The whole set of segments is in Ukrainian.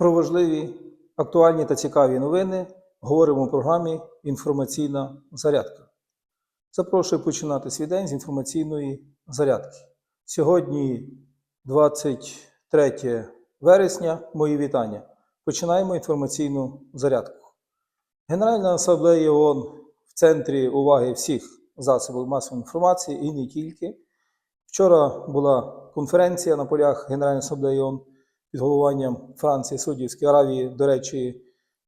Про важливі, актуальні та цікаві новини говоримо в програмі Інформаційна зарядка. Запрошую починати свій день з інформаційної зарядки. Сьогодні 23 вересня. Мої вітання. Починаємо інформаційну зарядку. Генеральна асамблея ООН в центрі уваги всіх засобів масової інформації і не тільки. Вчора була конференція на полях Генеральної асамблеї ООН під головуванням Франції, Суддівської Аравії. До речі,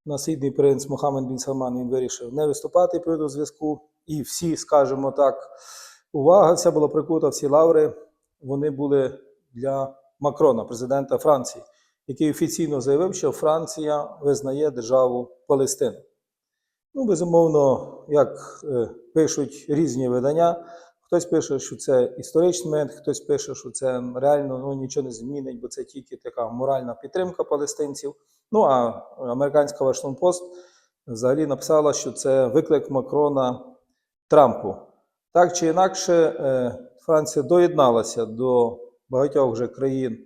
наслідний принц Мохаммед Бін Салман він вирішив не виступати приводу зв'язку. І всі, скажімо так, увага вся була прикута, всі лаври вони були для Макрона, президента Франції, який офіційно заявив, що Франція визнає державу Палестину. Ну, безумовно, як е, пишуть різні видання, хтось пише, що це історичний момент, хтось пише, що це реально ну, нічого не змінить, бо це тільки така моральна підтримка палестинців. Ну а американська Вашингтон Пост взагалі написала, що це виклик Макрона Трампу. Так чи інакше, е, Франція доєдналася до багатьох вже країн,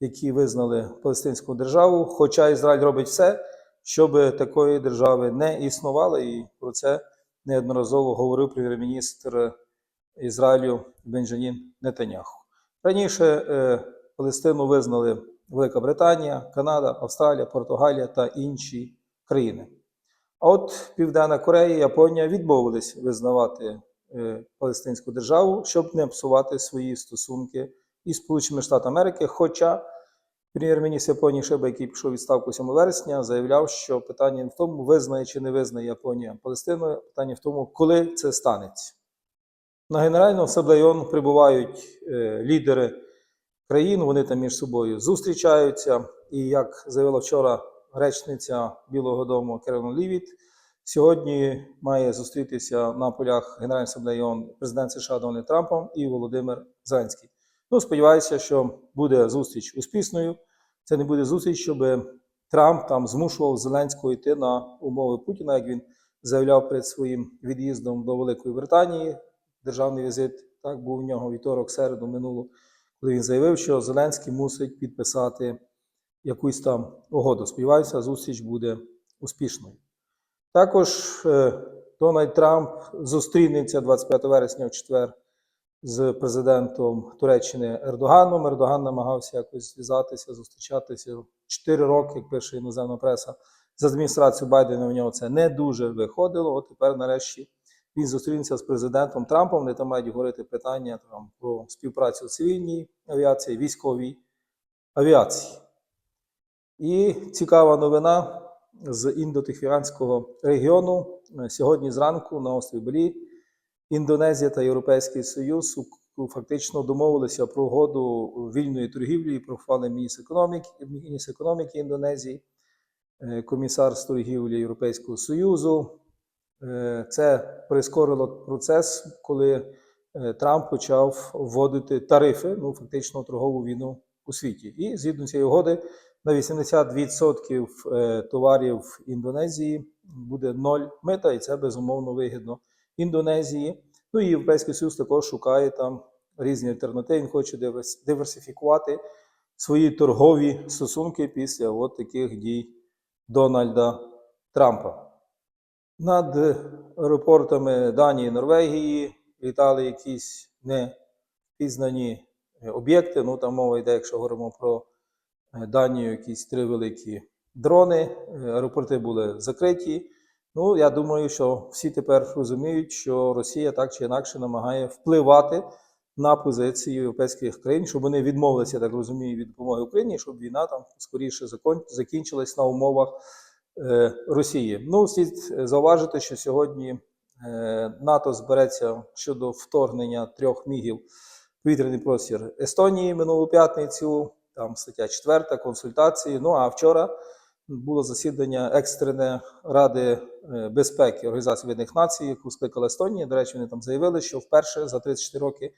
які визнали Палестинську державу, хоча Ізраїль робить все, щоб такої держави не існувало, і про це неодноразово говорив прем'єр-міністр Ізраїлю Бенджамін Нетаняху. Раніше е, Палестину визнали Велика Британія, Канада, Австралія, Португалія та інші країни. А от Південна Корея і Японія відмовились визнавати е, Палестинську державу, щоб не псувати свої стосунки із Сполученими Штатами Америки. Хоча прем'єр-міністр Японії Шиба, який пішов відставку 7 вересня, заявляв, що питання не в тому, визнає чи не визнає Японія Палестину, питання в тому, коли це станеться. На Генеральному асамблеї прибувають е, лідери країн, вони там між собою зустрічаються. І як заявила вчора речниця Білого Дому Керолін Лівіт, сьогодні має зустрітися на полях Генеральної асамблеї президент США Дональд Трампом і Володимир Зеленський. Ну, сподіваюся, що буде зустріч успішною. Це не буде зустріч, щоб Трамп там змушував Зеленського йти на умови Путіна, як він заявляв перед своїм від'їздом до Великої Британії. Державний візит так був у нього вівторок, середу минуло, коли він заявив, що Зеленський мусить підписати якусь там угоду. Сподіваюся, зустріч буде успішною. Також е, Дональд Трамп зустрінеться 25 вересня в четвер з президентом Туреччини Ердоганом. Ердоган намагався якось зв'язатися, зустрічатися чотири роки, як пише іноземна преса. З адміністрацією Байдена у нього це не дуже виходило. От тепер, нарешті, він зустрінеться з президентом Трампом. Вони там мають говорити питання там, про співпрацю в цивільній авіації, військовій авіації. І цікава новина з індотихоокеанського регіону. Сьогодні зранку на острові Балі Індонезія та Європейський Союз фактично домовилися про угоду вільної торгівлі і про ухвали міністр економіки, міністр економіки Індонезії, е, комісар з торгівлі Європейського Союзу. Е, Це прискорило процес, коли е, Трамп почав вводити тарифи, ну фактично торгову війну у світі. І згідно цієї угоди на 80% е, товарів Індонезії буде ноль мита, і це безумовно вигідно Індонезії. Ну і Європейський Союз також шукає там різні альтернативи. Він хоче диверсифікувати свої торгові стосунки після от таких дій Дональда Трампа. Над аеропортами Данії Норвегії літали якісь непізнані е, об'єкти. Ну, там мова йде, якщо говоримо про е, Данію, якісь три великі дрони. Е, Аеропорти були закриті. Ну, я думаю, що всі тепер розуміють, що Росія так чи інакше намагає впливати на позиції європейських країн, щоб вони відмовилися, так розумію, від допомоги Україні, щоб війна там скоріше закінчилась на умовах Росії. Ну, слід е, зауважити, що сьогодні е, НАТО збереться щодо вторгнення трьох мігів повітряний простір Естонії минулу п'ятницю. Там стаття 4, консультації. Ну а вчора було засідання екстрене Ради е, безпеки Організації Об'єднаних Націй, яку скликала Естонія. До речі, вони там заявили, що вперше за 34 роки,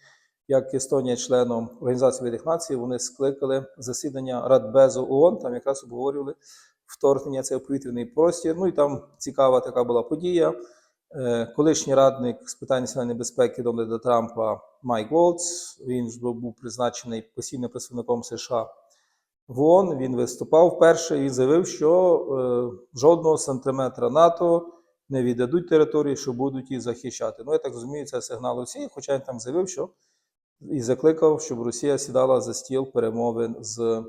як Естонія членом Організації Об'єднаних Націй, вони скликали засідання Радбезу ООН, там якраз обговорювали вторгнення це повітряний простір. Ну і там цікава така була подія. Е, Колишній радник з питань національної безпеки Дональда Трампа Майк Волц, він ж був призначений постійним представником США в ООН, він виступав вперше і заявив, що е, жодного сантиметра НАТО не віддадуть території, що будуть її захищати. Ну, я так розумію, це сигнал Росії, хоча він там заявив, що і закликав, щоб Росія сідала за стіл перемовин з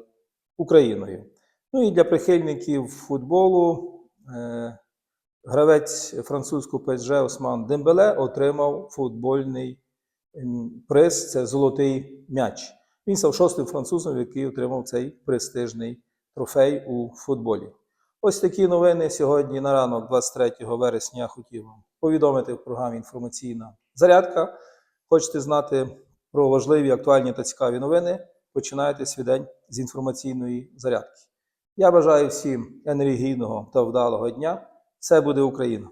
Україною. Ну і для прихильників футболу е, гравець французького ПСЖ Осман Дембеле отримав футбольний приз це золотий м'яч. Він став шостим французом, який отримав цей престижний трофей у футболі. Ось такі новини сьогодні на ранок, 23 вересня, хотів вам повідомити в програмі інформаційна зарядка. Хочете знати про важливі, актуальні та цікаві новини? Починайте свій день з інформаційної зарядки. Я бажаю всім енергійного та вдалого дня. Це буде Україна!